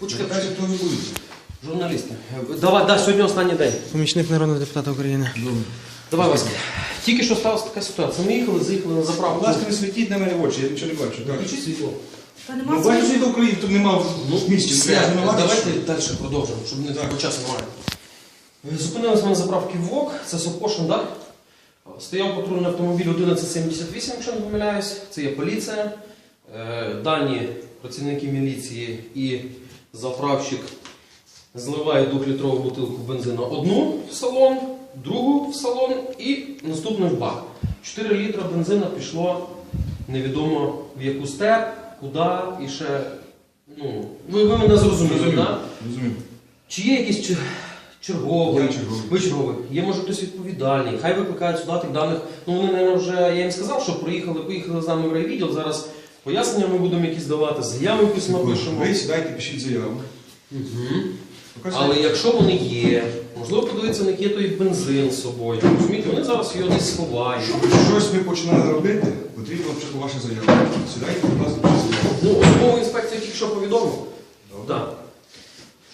Почекай, Каже, хто ви будете? Журналісти. Давай, да, сьогодні останній день. Помічник народного депутата України. Давай, Васька. Тільки що сталася така ситуація. Ми їхали, заїхали на заправку. Будь ласка, не світіть на мене в очі, я нічого не бачу. Так. Включи світло. Та Ну, нема бачиш, світла. до України тут нема в місті. Все, давайте далі продовжимо, щоб не так часу немає. Зупинилися ми на заправці ВОК, це Сокошин, так? Стояв патрульний автомобіль 1178, якщо не помиляюсь. Це є поліція. Е, Дані працівники міліції і заправщик зливає двохлітрову бутилку бензину одну в салон, другу в салон і наступну в бак. 4 літра бензина пішло невідомо в яку степ, куди і ще. Ну, ви, ви мене зрозуміли, так? Розумію. Чи є чер- черговий? Ви черговий. Є може хтось відповідальний. Хай викликають сюди тих даних. Ну вони наверное, вже я їм сказав, що приїхали, поїхали з нами в райвідділ. Зараз пояснення ми будемо якісь давати, заяву якусь напишемо. Ви сідайте, пишіть заяву. Показуйте. Але якщо вони є, можливо, подивитися, них є той бензин з собою. Розумієте, вони зараз його десь сховають. Щоб щось ви починали робити, потрібна спочатку ваша заява. Сідайте, будь ласка, пишіть заяву. Ну, особову інспекцію тільки що повідомив. Так.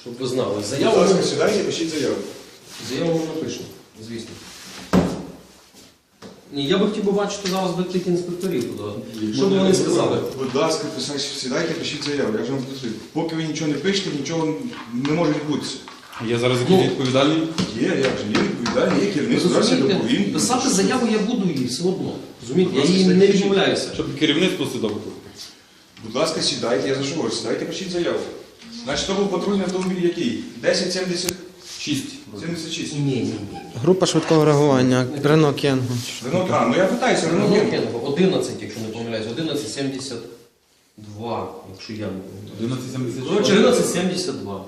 Щоб ви знали. Будь Заяву ласка, сідайте, пишіть заяву. заяву ми напишемо, звісно. Я би хотів би бачити зараз би тих інспекторів туди. Що б вони сказали? Будь ласка, писайте, сідайте, пишіть заяву. Я ж вам працюю. Поки ви нічого не пишете, нічого не може відбутися. Я зараз який ну, відповідальний? Є, як же, є відповідальний, є керівництво, зараз я доповім. Писати заяву я буду їй все одно. Розумієте, я її не відмовляюся. Щоб керівництво сюди було. Будь ласка, сідайте, я за що говорю, сідайте, пишіть заяву. Значить, то був патрульний автомобіль який? 1070. 76. Ні, ні, ні. Група швидкого реагування. Рено Кенго. Рено, а, я питаюся, Рено Кенго. 11, якщо не помиляюсь, 11,72, якщо я не помиляюсь. 11,74. Коротше, 11,72.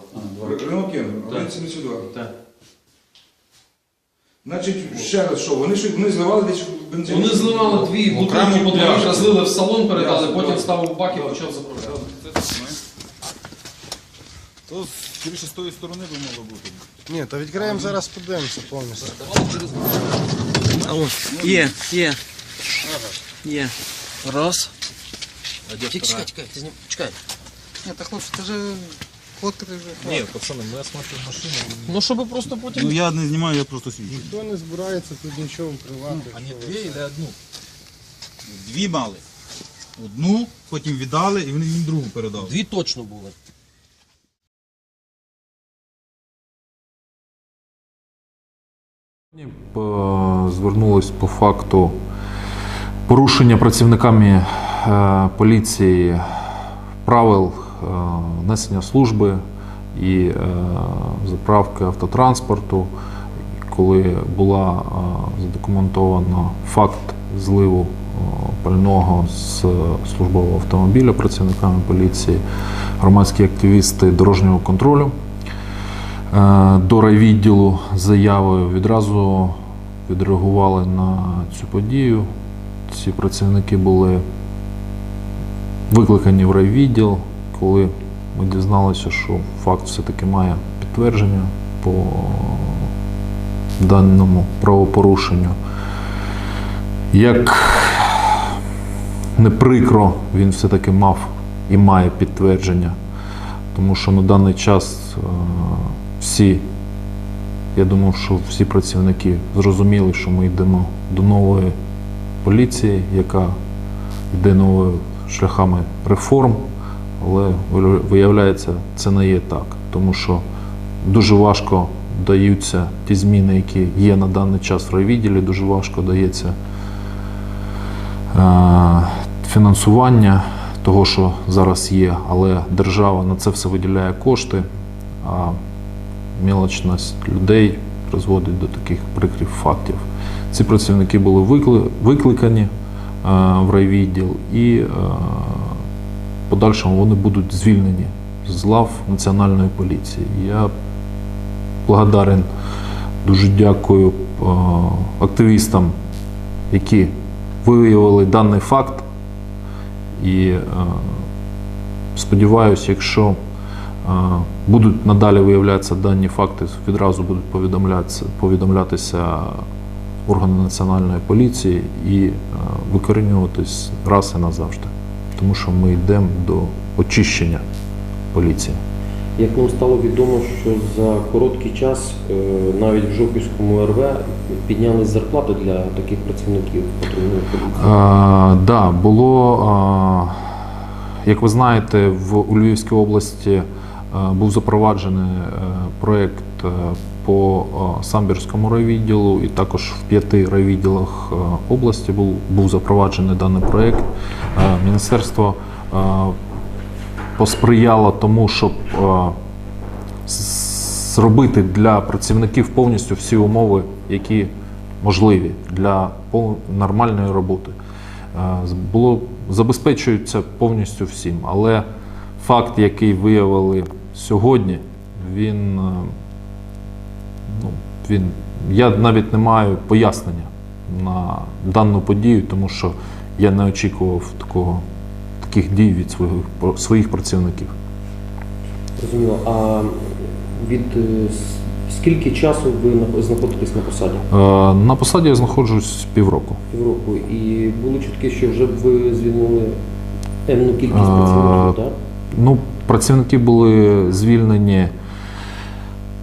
Рено Кенго, Так. 1,72. Так. Значить, ще раз що, вони, що, вони зливали десь бензин? Вони зливали дві бутилки, по два пляшки. в салон, передали, потім ставив бак і почав заправляти. То більше з тої сторони би мало бути. Ні, то відкриємо зараз подивимося повністю. Є, є. Є. Раз. Чекай, чекай, чекай, ти знім- чекай. Ні, та хлопці, це вже фоткати вже. Ні, пацани, ми осмотрим машину. Ну, щоб просто потім... Ну я не знімаю, я просто свідчу. Ніхто не збирається тут нічого привати. А не дві или одну? Дві мали. Одну, потім віддали і вони їм другу передали. Дві точно були. Звернулись по факту порушення працівниками е, поліції правил е, несення служби і е, заправки автотранспорту, коли була е, задокументовано факт зливу е, пального з службового автомобіля працівниками поліції, громадські активісти дорожнього контролю е, до райвідділу з заявою відразу відреагували на цю подію. Ці працівники були викликані в райвідділ, коли ми дізналися, що факт все-таки має підтвердження по даному правопорушенню. Як не прикро, він все-таки мав і має підтвердження, тому що на даний час е, всі, я думав, що всі працівники зрозуміли, що ми йдемо до нової поліції, яка йде новими шляхами реформ, але виявляється, це не є так, тому що дуже важко даються ті зміни, які є на даний час в райвідділі, дуже важко дається е, фінансування того, що зараз є, але держава на це все виділяє кошти, а мілочність людей призводить до таких прикрих фактів. Ці працівники були викликані е, в райвідділ і е, в подальшому вони будуть звільнені з лав Національної поліції. Я благодарен, дуже дякую е, активістам, які виявили даний факт. І сподіваюся, якщо будуть надалі виявлятися дані факти, відразу будуть повідомлятися, повідомлятися органи національної поліції і е, викорінюватись раз і назавжди. Тому що ми йдемо до очищення поліції. Як нам стало відомо, що за короткий час е, навіть в Жовківському РВ піднялись зарплати для таких працівників патрульної поліції. Е, да, було, е, як ви знаєте, в у Львівській області був запроваджений е, проєкт е, по е, Самбірському райвідділу, і також в п'яти райвідділах е, області був, був запроваджений даний проєкт. Е, Міністерство е, посприяло тому, щоб е, зробити для працівників повністю всі умови, які можливі для нормальної роботи. Е, Було забезпечується повністю всім, але факт, який виявили сьогодні, він, е, ну, він я навіть не маю пояснення на дану подію, тому що я не очікував такого, таких дій від своїх, своїх працівників. Зрозуміло. А від е, скільки часу ви знаходитесь на посаді? Е, На посаді я знаходжусь півроку. Півроку. І були чутки, що вже ви звільнили енну кількість працівників, так? Ну, працівники були звільнені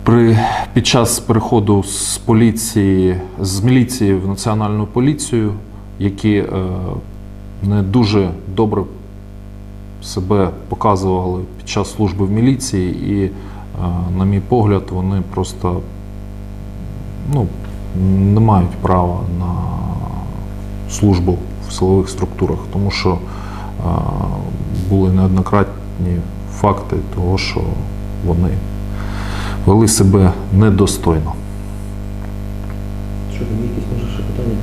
при, під час переходу з поліції, з міліції в національну поліцію, які е, не дуже добре себе показували під час служби в міліції, і, е, на мій погляд, вони просто ну, не мають права на службу в силових структурах, тому що е, були неоднократні факти того, що вони вели себе недостойно. Що там якісь може ще питання?